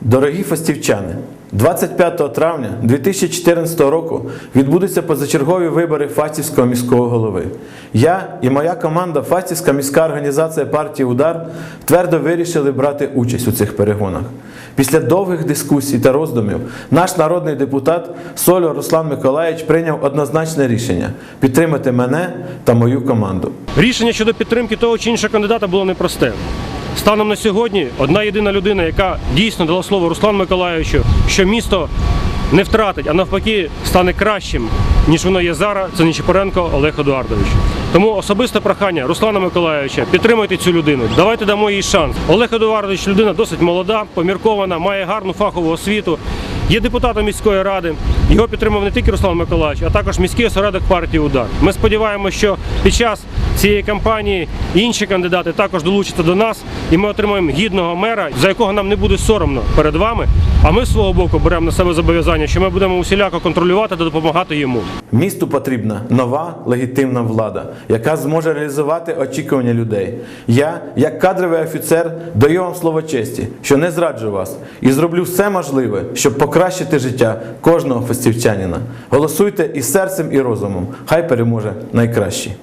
Дорогі фастівчани, 25 травня 2014 року відбудуться позачергові вибори Фастівського міського голови. Я і моя команда Фастівська міська організація партії Удар твердо вирішили брати участь у цих перегонах. Після довгих дискусій та роздумів наш народний депутат Сольо Руслан Миколаївич прийняв однозначне рішення підтримати мене та мою команду. Рішення щодо підтримки того чи іншого кандидата було непросте. Станом на сьогодні одна єдина людина, яка дійсно дала слово Руслану Миколаївичу, що місто не втратить, а навпаки стане кращим, ніж воно є зараз, це Нечипоренко Олег Едуардович. Тому особисте прохання Руслана Миколаївича, підтримуйте цю людину, давайте дамо їй шанс. Олег Едуардович людина досить молода, поміркована, має гарну фахову освіту. Є депутатом міської ради. Його підтримав не тільки Руслан Миколаївич, а також міський осередок партії Удар. Ми сподіваємося, що під час цієї кампанії інші кандидати також долучаться до нас, і ми отримаємо гідного мера, за якого нам не буде соромно перед вами. А ми з свого боку беремо на себе зобов'язання, що ми будемо усіляко контролювати та допомагати йому. Місту потрібна нова легітимна влада, яка зможе реалізувати очікування людей. Я, як кадровий офіцер, даю вам слово честі, що не зраджу вас і зроблю все можливе, щоб покращити життя кожного фестівчанина. Голосуйте і серцем, і розумом. Хай переможе найкращий.